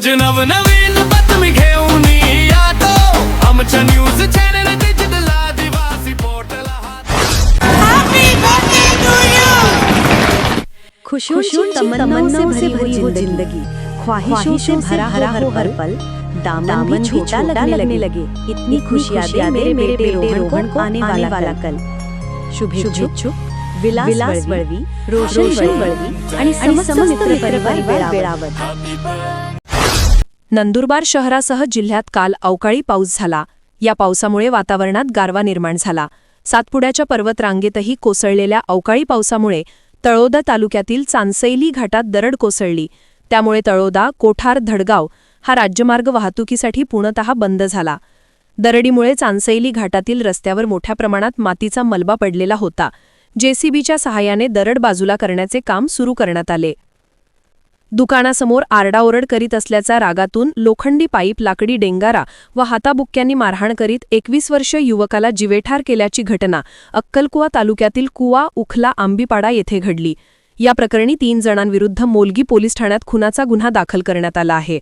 रोज नवनवीन बातमी घेऊन यातो आमच्या न्यूज़ चॅनल डिजिटल आदिवासी पोर्टल खुशियों तमन्नाओं से भरी वो ज़िंदगी। ख्वाहिशों से भरा हो हर पल। दामन भी छोटा लगने लगे। इतनी खुशियाँ दे मेरे बेटे रोहन को आने वाला कल। शुभेच्छुक विलास बळवी रोशन बळवी आणि समस्त मित्र परिवार वेळावर। नंदुरबार शहरासह जिल्ह्यात काल अवकाळी पाऊस झाला. या पावसामुळे वातावरणात गारवा निर्माण झाला. सातपुड्याच्या पर्वतरांगेतही कोसळलेल्या अवकाळी पावसामुळे तळोदा तालुक्यातील चांसैली घाटात दरड कोसळली. त्यामुळे तळोदा कोठार धडगाव हा राज्यमार्ग वाहतुकीसाठी पूर्णतः बंद झाला. दरडीमुळे चांसैली घाटातील रस्त्यावर मोठ्या प्रमाणात मातीचा मलबा पडलेला होता. जेसीबीच्या सहाय्याने दरड बाजूला करण्याचे काम सुरू करण्यात आले. दुकानासमोर आरडाओरड करीत असल्याचा रागातून लोखंडी पाईप लाकडी डेंगारा व हाताबुक्क्यांनी मारहाण करीत एकवीस वर्ष युवकाला जिवेठार केल्याची घटना अक्कलकुवा तालुक्यातील कुवा उखला आंबीपाडा येथे घडली. या प्रकरणी तीन जणांविरुद्ध मोलगी पोलीस ठाण्यात खुनाचा गुन्हा दाखल करण्यात आला आहे.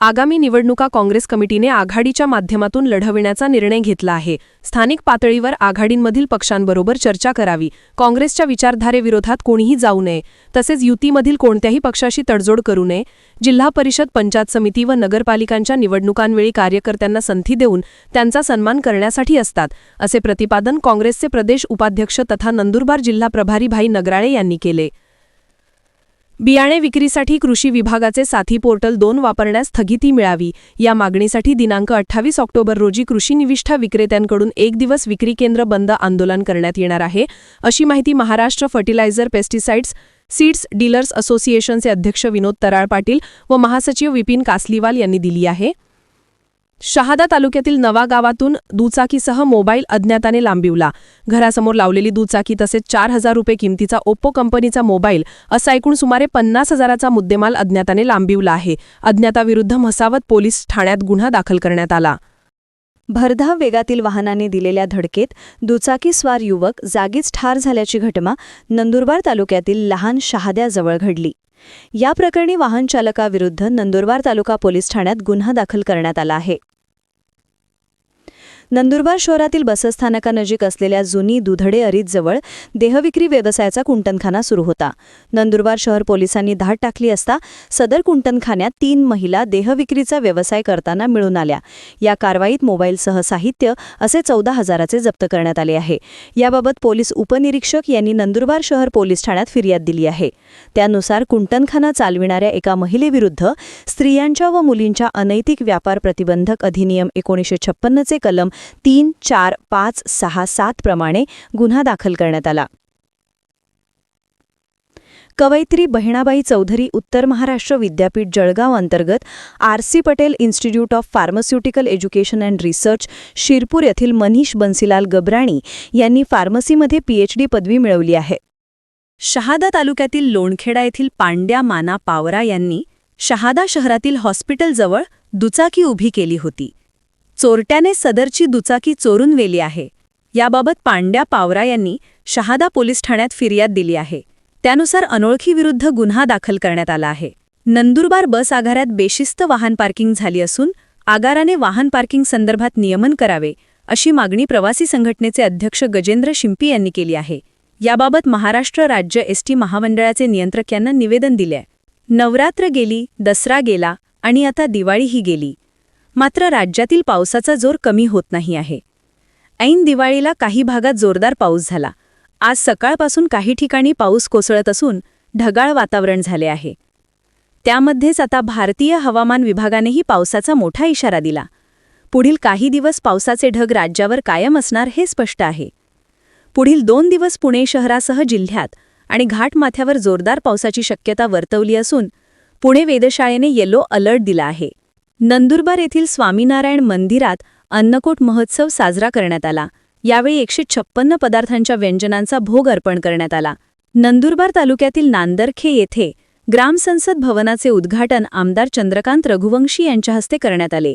आगामी निवडणुका काँग्रेस कमिटीने आघाडीच्या माध्यमातून लढविण्याचा निर्णय घेतला आहे. स्थानिक पातळीवर आघाडींमधील पक्षांबरोबर चर्चा करावी. काँग्रेसच्या विचारधारेविरोधात कोणीही जाऊ नये. तसेच युतीमधील कोणत्याही पक्षाशी तडजोड करू नये. जिल्हा परिषद पंचायत समिती व नगरपालिकांच्या निवडणुकांवेळी कार्यकर्त्यांना संधी देऊन त्यांचा सन्मान करण्यासाठी असतात असे प्रतिपादन काँग्रेसचे प्रदेश उपाध्यक्ष तथा नंदुरबार जिल्हा प्रभारी भाई नगराळे यांनी केले. बियाणे विक्रीसाठी कृषी विभागाचे साथी पोर्टल दोन वापरण्यास स्थगिती मिळावी. या मागणीसाठी दिनांक अठ्ठावीस ऑक्टोबर रोजी कृषी निविष्ठा विक्रेत्यांकडून एक दिवस विक्री केंद्र बंद आंदोलन करण्यात येणार आहे. अशी माहिती Maharashtra fertilizer pesticides seeds dealers असोसिएशनचे अध्यक्ष विनोद तराळ पाटील व महासचिव विपिन कासलीवाल यांनी दिली आहे. शहादा तालुक्यातील नवा गावातून दुचाकीसह मोबाईल अज्ञाताने लांबिवला. घरासमोर लावलेली दुचाकी तसेच चार हजार रुपये किमतीचा ओप्पो कंपनीचा मोबाईल असा एकूण सुमारे पन्नास हजाराचा मुद्देमाल अज्ञाताने लांबिवला आहे. अज्ञाताविरुद्ध म्हसावत पोलीस ठाण्यात गुन्हा दाखल करण्यात आला. भरधाव वेगातील वाहनाने दिलेल्या धडकेत दुचाकीस्वार युवक जागीच ठार झाल्याची घटना नंदुरबार तालुक्यातील लहान शहाद्याजवळ घडली. या प्रकरणी वाहन चालकाविरुद्ध नंदुरबार तालुका पोलीस ठाण्यात गुन्हा दाखल करण्यात आला आहे. नंदुरबार शहरातील बसस्थानकानजीक असलेल्या जुनी दुधडे अरीतजवळ देहविक्री व्यवसायाचा कुंटनखाना सुरू होता. नंदुरबार शहर पोलिसांनी धाड टाकली असता सदर कुंटनखान्यात तीन महिला देहविक्रीचा व्यवसाय करताना मिळून आल्या. या कारवाईत मोबाईलसह साहित्य असे चौदा हजाराचे जप्त करण्यात आले आहे. याबाबत पोलीस उपनिरीक्षक यांनी नंदुरबार शहर पोलीस ठाण्यात फिर्याद दिली आहे. त्यानुसार कुंटनखाना चालविणाऱ्या एका महिलेविरुद्ध स्त्रियांच्या व मुलींच्या अनैतिक व्यापार प्रतिबंधक अधिनियम एकोणीसशे छप्पन्नचे कलम तीन चार पाच सहा सात प्रमाणे गुन्हा दाखल करण्यात आला. कवयित्री बहिणाबाई चौधरी उत्तर महाराष्ट्र विद्यापीठ जळगाव अंतर्गत R C Patel institute of pharmaceutical education and research Shirpur येथील मनीष बन्सीलाल गबराणी यांनी फार्मसीमध्ये पीएचडी पदवी मिळवली आहे. शहादा तालुक्यातील लोणखेडा येथील पांड्या माना पावरा यांनी शहादा शहरातील हॉस्पिटलजवळ दुचाकी उभी केली होती. चोरट्याने सदरची दुचाकी चोरून वेली आहे. याबाबत पांड्या पावरा यांनी शहादा पोलीस ठाण्यात फिर्याद दिली आहे. त्यानुसार अनोळखीविरुद्ध गुन्हा दाखल करण्यात आला आहे. नंदुरबार बस आगारात बेशिस्त वाहन पार्किंग झाली असून आगाराने वाहन पार्किंग संदर्भात नियमन करावे अशी मागणी प्रवासी संघटनेचे अध्यक्ष गजेंद्र शिंपी यांनी केली आहे. याबाबत महाराष्ट्र राज्य एसटी महामंडळाचे नियंत्रक यांना निवेदन दिले नवरात्र गेली दसरा गेला आणि आता दिवाळीही गेली. मात्र राज्यातील पावसाचा जोर कमी होत नाही आहे. ऐन दिवाळीला काही भागात जोरदार पाऊस झाला. आज सकाळपासून काही ठिकाणी पाऊस कोसळत असून ढगाळ वातावरण झाले आहे. त्यामध्येच आता भारतीय हवामान विभागानेही पावसाचा मोठा इशारा दिला. पुढील काही दिवस पावसाचे ढग राज्यावर कायम असणार हे स्पष्ट आहे. पुढील दोन दिवस पुणे शहरासह जिल्ह्यात आणि घाटमाथ्यावर जोरदार पावसाची शक्यता वर्तवली असून पुणे वेधशाळेने येलो अलर्ट दिला आहे. नंदुरबार येथील स्वामीनारायण मंदिरात अन्नकोट महोत्सव साजरा करण्यात आला. यावेळी एकशे छप्पन्न पदार्थांच्या व्यंजनांचा भोग अर्पण करण्यात आला. नंदुरबार तालुक्यातील नांदरखे येथे ग्रामसंसद भवनाचे उद्घाटन आमदार चंद्रकांत रघुवंशी यांच्या हस्ते करण्यात आले.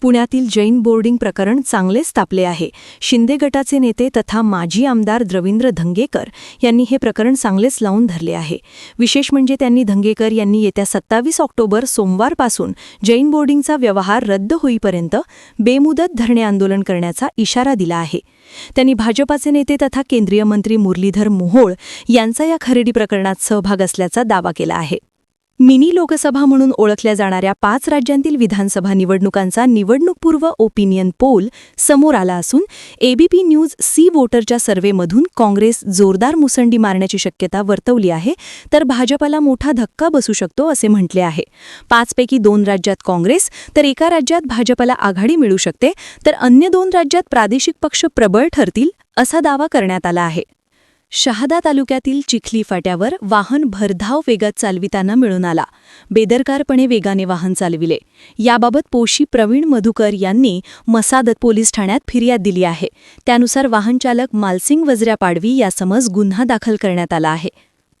पुण्यातील जैन बोर्डिंग प्रकरण चांगलेच तापले आहे. शिंदे गटाचे नेते तथा माजी आमदार द्रविंद्र धंगेकर यांनी हे प्रकरण चांगलेच लावून धरले आहे. विशेष म्हणजे त्यांनी धंगेकर यांनी येत्या सत्तावीस ऑक्टोबर सोमवारपासून जैन बोर्डिंगचा व्यवहार रद्द होईपर्यंत बेमुदत धरणे आंदोलन करण्याचा इशारा दिला आहे. त्यांनी भाजपाचे नेते तथा केंद्रीय मंत्री मुरलीधर मोहोळ यांचा या खरेदी प्रकरणात सहभाग असल्याचा दावा केला आहे. मिनी लोकसभा म्हणून ओळखल्या जाणाऱ्या पाच राज्यांतील विधानसभा निवडणुकांचा निवडणूकपूर्व ओपिनियन पोल समोर आला असून एबीपी न्यूज सी वोटरच्या सर्व्हेमधून काँग्रेस जोरदार मुसंडी मारण्याची शक्यता वर्तवली आहे तर भाजपाला मोठा धक्का बसू शकतो असे म्हटले आहे. पाचपैकी दोन राज्यात काँग्रेस तर एका राज्यात भाजपाला आघाडी मिळू शकते तर अन्य दोन राज्यात प्रादेशिक पक्ष प्रबळ ठरतील असा दावा करण्यात आला आहे. शहादा तालुक्यातील चिखली फाट्यावर वाहन भरधाव वेगात चालविताना मिळून आला. बेदरकारपणे वेगाने वाहन चालविले. याबाबत पोशी प्रवीण मधुकर यांनी मसादत पोलीस ठाण्यात फिर्याद दिली आहे. त्यानुसार वाहनचालक मालसिंग वजऱ्या पाडवी यासमज गुन्हा दाखल करण्यात आला आहे.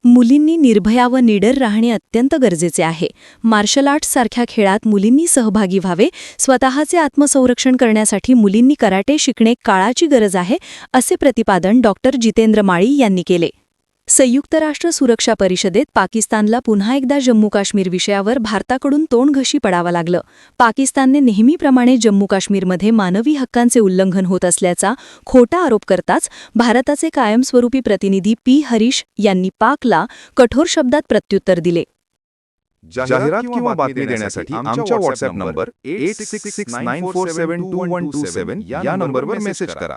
मुलींनी निर्भया व निडर राहणे अत्यंत गरजेचे आहे. मार्शल आर्ट्स सारख्या खेळात मुलींनी सहभागी व्हावे. स्वतःचे आत्मसंरक्षण करण्यासाठी मुलींनी कराटे शिकणे काळाची गरज आहे असे प्रतिपादन डॉक्टर जितेंद्र माळी यांनी केले. संयुक्त राष्ट्र सुरक्षा परिषदेत पाकिस्तानला पुन्हा एकदा जम्मू काश्मीर विषयावर भारताकडून तोंडघशी पडावं लागलं. पाकिस्तानने नेहमीप्रमाणे जम्मू काश्मीरमध्ये मानवी हक्कांचे उल्लंघन होत असल्याचा खोटा आरोप करताच भारताचे कायमस्वरूपी प्रतिनिधी पी. हरीश यांनी पाकला कठोर शब्दात प्रत्युत्तर दिले. जाहिरात किंवा बातमी देण्यासाठी आमच्या WhatsApp number eight six six nine four seven two one two seven या नंबरवर मेसेज करा